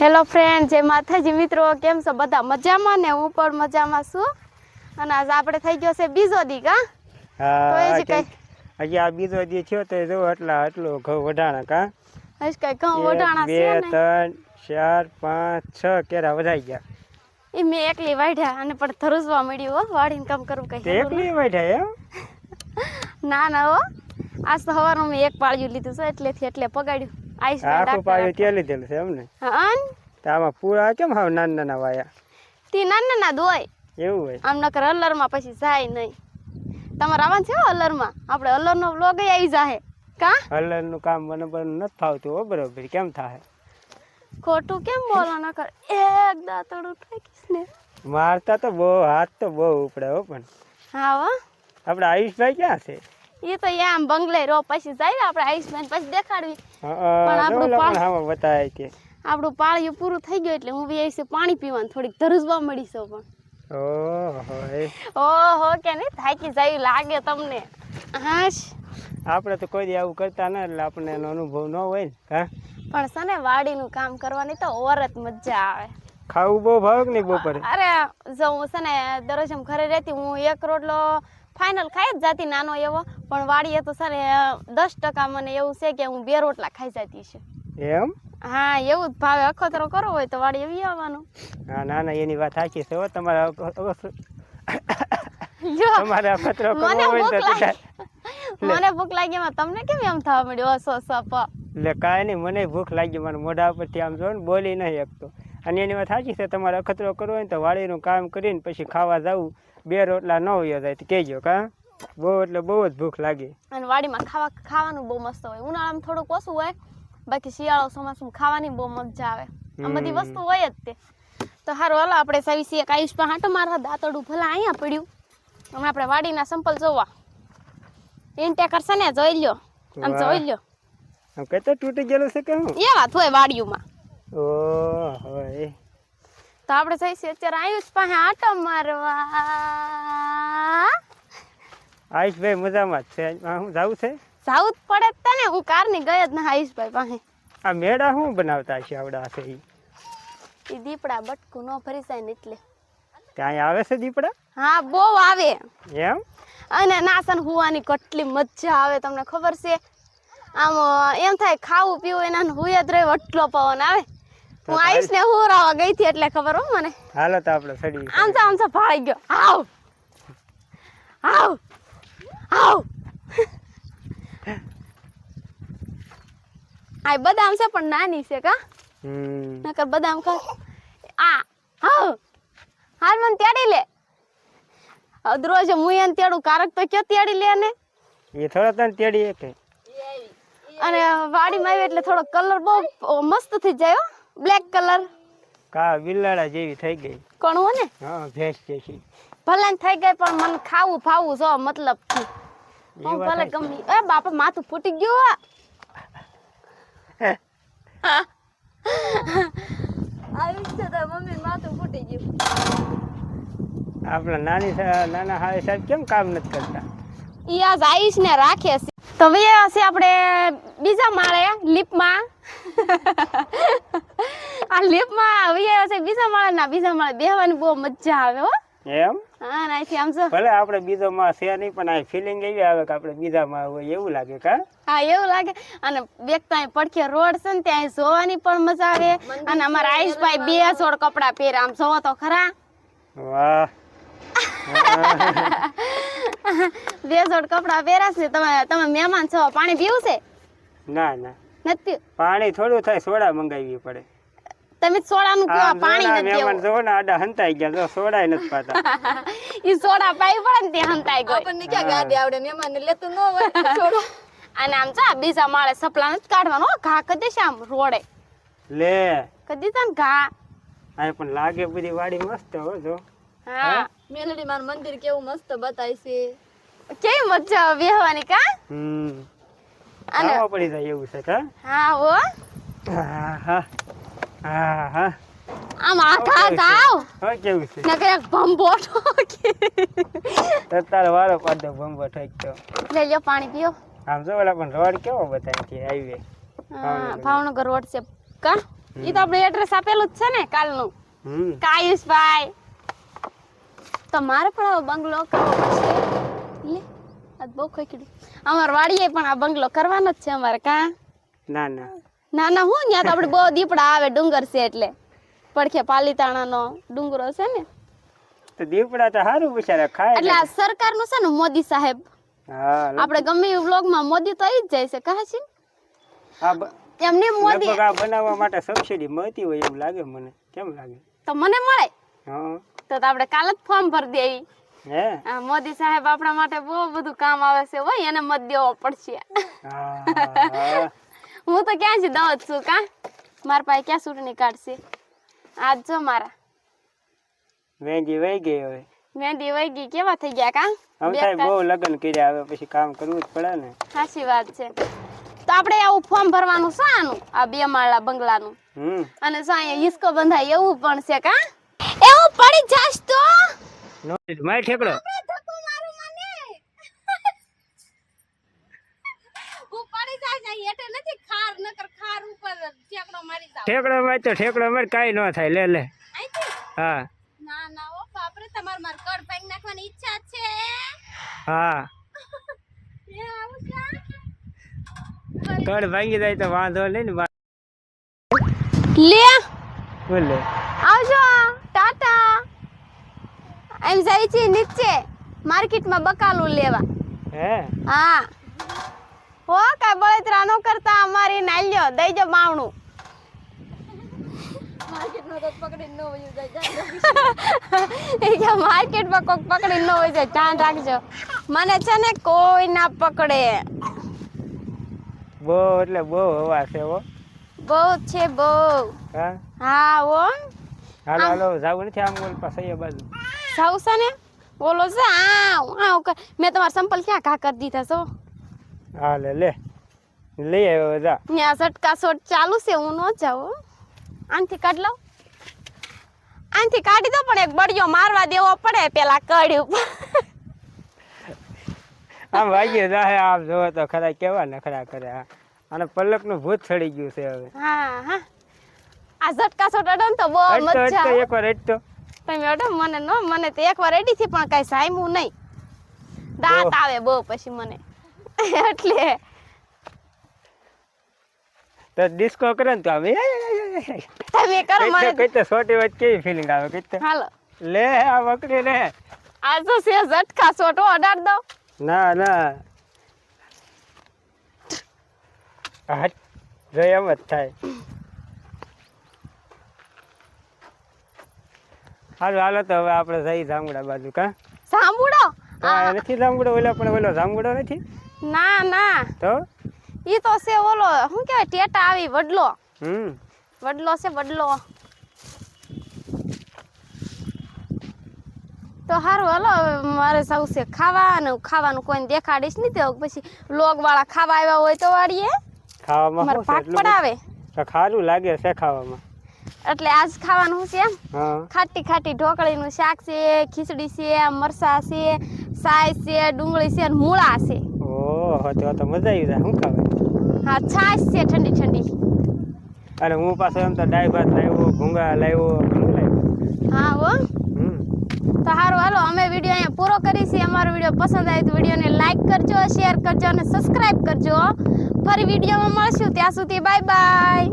Hello friend જય માતાજી. મિત્રો કેમ છો? બધા મજામાં ને? હું પણ મજામાં છું. અને આજ આપણે થઈ ગયો છે બીજો દી કા તો એ જ કઈ હજી આ બીજો દી થયો તો જો એટલા આટલું ઘઉં વઢાણા કા? હશ કઈ ઘઉં વઢાણા છે ને? ત્રણ ચાર પાંચ છ કેરા વધાઈ ગયા. એ મેં એકલી વાઢ્યા અને પણ ધરુસવા મળ્યું હો. વાડીને કામ કરવું કઈ એકલી વાઢ્યા એમ? ના ના હો. આજ તો સવારમાં મેં એક પાળ્યું લીધું છે એટલેથી એટલે પગાડ્યું. આઈસ આખું પાયું તે લીધેલું છે એમને. તો આમાં પૂરા કેમ હાવ નાના નાના વાયા? તી નાના નાના દોય એવું હોય? આમ નકર અલરમાં પછી જાય નહીં. તમારે આવવાનું છે અલરમાં આપણે અલરનો વ્લોગ આવી જાહે. કા? હલરનું કામ મને પણ નથી ફાવતું હો બરોબર કેમ થાય ખોટું કેમ બોલો નકર? એક દાંતડું ઠેકીશ ને. મારતા તો બહુ હાથ તો બહુ ઉપડે હો પણ. હા હો. આપણે આયુષભાઈ ક્યાં છે? એ તો આમ બંગલે રો પછી જાય આપણે આઈસમેન પછી દેખાડવી. પણ આપણું પાણી બતાય કે. આપણું પાળિયું પૂરું થઈ ગયું એટલે હું બી આવીશ પાણી પીવાનું થોડીક ધરુજવા મળી છો પણ. ઓહો કે નહીં? થાકી જાય લાગે તમને. હાશ. આપણે તો કોઈ આવું કરતા ના એટલે આપણને એનો અનુભવ ન હોય ને હા? પણ છે ને વાડીનું કામ કરવાની તો ઓરત મજા આવે. ખાવું બહુ ભાવે નહીં બપોરે? અરે જો હું છે ને દરરોજ ઘરે રહેતી હું એક રોટલો ફાઇનલ ખાઈ જ જાતી નાનો એવો. પણ વાડીએ તો સર દસ ટકા મને એવું છે કે હું બે રોટલા ખાઈ જતી છે. એમ? હા એવું જ ભાવે. અખતરો કરવો હોય તો વાડી એવી આવવાનું. હા ના ના એની વાત સાચી છે તમારે તમારે અખતરો કરવો હોય તો મને ભૂખ લાગી એમાં તમને કેમ એમ થવા મળ્યું અસો સપ એટલે કાંઈ નહીં મને ભૂખ લાગી. મને મોઢા પરથી આમ જો ને બોલી નહીં શકતો. અને એની વાત સાચી છે તમારે અખતરો કરવો હોય ને તો વાડીનું કામ કરીને પછી ખાવા જવું. બે રોટલા ન હોય જાય તો કહેજો કા? બહુ એટલે બહુ જ ભૂખ લાગી. અને વાડીમાં ખાવા ખાવાનું બહુ મસ્ત હોય. ઉનાળામાં થોડુંક ઓછું હોય બાકી શિયાળો ચોમાસું ખાવાની બહુ મજા આવે. આ બધી વસ્તુ હોય જ તે. તો સારું હાલો આપણે સવિસી એક આયુષમાં હાંટો. મારવા દાંતડું ભલા અહીંયા પડ્યું. હમણાં આપણે વાડીના સંપલ જોવા. ઇન્ટે કરશે ને જોઈ લ્યો. આમ જોઈ લ્યો. આમ કહેતો તૂટી ગયેલું છે કે હું? એ વાત હોય વાડીઓમાં. ઓહો એ તો આપણે જઈશું અત્યારે આયુષ પાસે આટો મારવા. આયુષભાઈ મજામાં જ છે. હું જાવું છે? જાવું જ પડે જ તને. હું કારની ગઈ જ ના આયુષભાઈ પાસે. આ મેળા શું બનાવતા છે આવડા છે એ દીપડા બટકું ન ફરી જાય ને એટલે. ત્યાં આવે છે દીપડા? હા બહુ આવે. એમ? અને નાસન હુવાની કેટલી મજા આવે તમને ખબર છે? આમ એમ થાય ખાવું પીવું એના હુય જ રહ્યો એટલો પવન આવે. હું આવીશ ને હું રાવા ગઈ હતી એટલે ખબર હો મને. હાલો તો આપણે સડી. આમ તો આમ તો ભાળી ગયો. આવ. આવ. આવ. આ બદામ છે પણ નાની છે કા? હમ. નકર બદામ ખા આ હાવ. હાલ મને તેડી લે. અદરોજ હું એને તેડું કારક તો ક્યાં તેડી લે ને એ થોડા તને તેડી કે અને વાડીમાં આવી એટલે થોડો કલર બહુ મસ્ત થઈ જાય બ્લેક કલર. કા બિલાડા જેવી થઈ ગઈ. કણવો ને? હા ભેંસ છે ભલે થઈ ગઈ પણ મને ખાવું ફાવું જો મતલબથી હું ભલે ગમી. એ બાપા માથું ફૂટી ગયું આવી છે તો મમ્મી માથું ફૂટી ગયું. આપણા નાની નાના હાય સાહેબ કેમ કામ નથી કરતા? ઈ આજ આઈશ ને રાખે છે. તો હવે આપણે બીજા માળે લીપમાં. આ લીપમાં હવે છે બીજા માળા ના બીજા માળે બેહવાની બહુ મજા આવે હો. એમ? હા ને અહીંથી આમ જો. ભલે આપણે બીજો માં છે નહીં પણ આ ફિલિંગ એવી આવે કે આપણે બીજા માં હોય એવું લાગે કા? હા એવું લાગે. અને બેગતા પડખે રોડ છે ને ત્યાં જોવાની પણ મજા આવે. અને અમારા આયુષભાઈ બે જોડ કપડા પહેરે આમ જોવો તો ખરા. વાહ. બે જોડ કપડા પહેરાશે છે. તમે તમે મહેમાન છો પાણી પીવું છે? ના ના. નથી. પાણી થોડું થાય સોડા મંગાવી પડે. તમે સોડાનું નું પીવા પાણી નથી મહેમાન જો ને આડા હંતાઈ ગયા જો સોડા નથી પાતા. ઈ સોડા પાઈ પડે ને ત્યાં હંતાઈ ગયો. આપણને ક્યાં ગાડી આવડે મહેમાન ને લેતું ન હોય છોડો. અને આમ ચા બીજા માળે સપલા નથી કાઢવાનો ઘા કદી આમ રોડે. લે. કદી તને ઘા. આ પણ લાગે બધી વાડી મસ્ત હો જો. હા. મેલડી માર મંદિર કેવું મસ્ત બતાય છે. કેવી મજા આવે બેહવાની કા? હમ. આવો પડી જાય એવું છે કા? હા હો. હા હા. હા હા આમ આખા ગાવ હવે કેવું છે? નકર ભંભો ઠોકી. તો તારો વારો પાડો ભંબો ગયો લઈ લ્યો પાણી પીઓ. આમ જો ઓલા પણ રોડ કેવો બતાય છે હાઈવે હા ભાવનગર. રોડ છે. કા? ઈ તો આપણે એડ્રેસ આપેલું જ છે ને કાલનું. હમ. કાયુષભાઈ તો મારે પણ આવો બંગલો કરવો પડશે. લે આ બહુ ખોખડ્યું અમાર વાડીએ પણ આ બંગલો કરવાનો જ છે અમારે કા? ના ના. ના ના હું ત્યાં તો આપણે બહુ દીપડા આવે ડુંગર છે એટલે. પડખે પાલીતાણાનો ડુંગરો છે ને. તો દીપડા તો સારું બિચારા ખાય એટલે આ સરકારનું છે ને મોદી સાહેબ. આપણે ગમે એ વ્લોગમાં મોદી તો આવી જ જાય છે કહે છે એમને મોદી આ બનાવવા માટે સબસિડી મળતી હોય એવું લાગે મને. કેમ લાગે? તો મને મળે. તો આપણે કાલે જ ફોર્મ ભરી દેવી હે? આ મોદી સાહેબ આપણા માટે બહુ બધું કામ આવે છે હોય એને મત દેવો પડશે. હા. હા. તો ક્યાં જ દઉં છું કા? મારા પાસે ક્યાં ચૂંટણી કાઢશે આજ જો મારા. વેંગી વહી ગઈ હવે. મહેંદી વહી ગઈ કેવા થઈ ગયા કા? હવે સાહેબ બહુ લગ્ન કર્યા હવે પછી કામ કરવું જ પડે ને. સાચી વાત છે. તો આપણે આવું ફોર્મ ભરવાનું છે આનું? આ બે માળા બંગલાનું. અને શું અહીંયા હિસકો બંધાય એવું પણ છે કા? એવું પડી જાશ તો? નો માય ઠેકડો. પડી જાય નથી ખાર નકર ખાર ઉપર ઠેકડો મારી જાવ. ઠેકડો માર તો ઠેકડો મારી કાંઈ ન થાય લે લે. હા. ના ના ઓ બાપરે તમાર માર કડ ભાંગી નાખવાની ઈચ્છા છે. હા. એ આવું છે કડ ભાંગી જાય તો વાંધો નહીં ને લે. બોલે આવજો ટાટા. એમ જાય છે નીચે માર્કેટમાં બકાલું લેવા. હે? હા. હો કાય બળતરા નો કરતા અમારી નાલ્યો દઈ જો બાવણું. માર્કેટમાં તો પકડીને ન વયું જાય જાય એ કે માર્કેટમાં કોક પકડી ન હોય જાય ધ્યાન રાખજો. મને છે ને કોઈ ના પકડે. બહુ એટલે બહુ હવા છે હો. બહુ છે બહુ. હા? હા હો. હાલો હાલો જાવું નથી આમ ઓલ પાસે એ બાજુ. જાવ છે ને? બોલો છે આવ આવ કર મેં તમારા સંપલ ક્યાં ઘા કરી દીધા છો? હા લે લે. લઈ આવ્યો જા ત્યાં સટકા સોટ ચાલુ છે હું ન જાઉં આનથી કાઢ લઉં. આનથી કાઢી દો પણ એક બળિયો મારવા દેવો પડે પેલા કડ્યું આમ વાગ્યો જાહે આમ જોવો તો ખરા કેવા નખરા કરે અને પલકનું ભૂત ચડી ગયું છે હવે. હા હા. આ ઝટકા સોટ અડો તો બહુ મજા આવે. એકવાર અડતો. તમે અડો મને ન મને તો એકવાર અડી થી પણ કઈ સાયમું નહીં. દાંત આવે બહુ પછી મને. એટલે. તો ડિસ્કો કરે ને તો આમ તમે કરો મને. કઈ તો સોટી વાત કેવી ફીલિંગ આવે કઈ તો. હાલો. લે આ વકરી ને આ તો સે ઝટકા સોટો અડાડ દો. ના ના. હટ જો એમ જ થાય. હાલો હાલો તો હવે આપણે જઈ જામુડા બાજુ કા? સાંભળો આ નથી જામુડો ઓલો પણ ઓલો જામુડો નથી? ના ના. તો? ઈ તો છે ઓલો શું કહેવાય ટેટા આવી વડલો. હમ. વડલો છે વડલો. તો હારું હલો હવે મારે સૌ છે ખાવાનું. ખાવાનું કોઈને દેખાડીશ નહીં તો પછી લોગ વાળા ખાવા આવ્યા હોય તો વાળીએ. ખાવામાં મારે પાક પડાવે? તો ખારું લાગે છે ખાવામાં. એટલે આજ ખાવાનું છે એમ? ખાટી ખાટી ઢોકળીનું શાક છે ખીચડી છે મરસા છે સાય છે ડુંગળી છે અને મૂળા છે. ઓહો તો તો મજા આવી જાય શું ખાવે? હા છાશ છે ઠંડી ઠંડી. અને હું પાછો એમ તો ડાય ભાત લાવ્યો ભૂંગા લાવ્યો ઘણું લાવ્યો. હા હો. તો સારું હાલો અમે વીડિયો અહીંયા પૂરો કરી અમારો વીડિયો પસંદ આવે તો વિડીયોને લાઈક કરજો શેર કરજો અને સબસ્ક્રાઇબ કરજો ફરી વિડીયોમાં મળશું. ત્યાં સુધી બાય બાય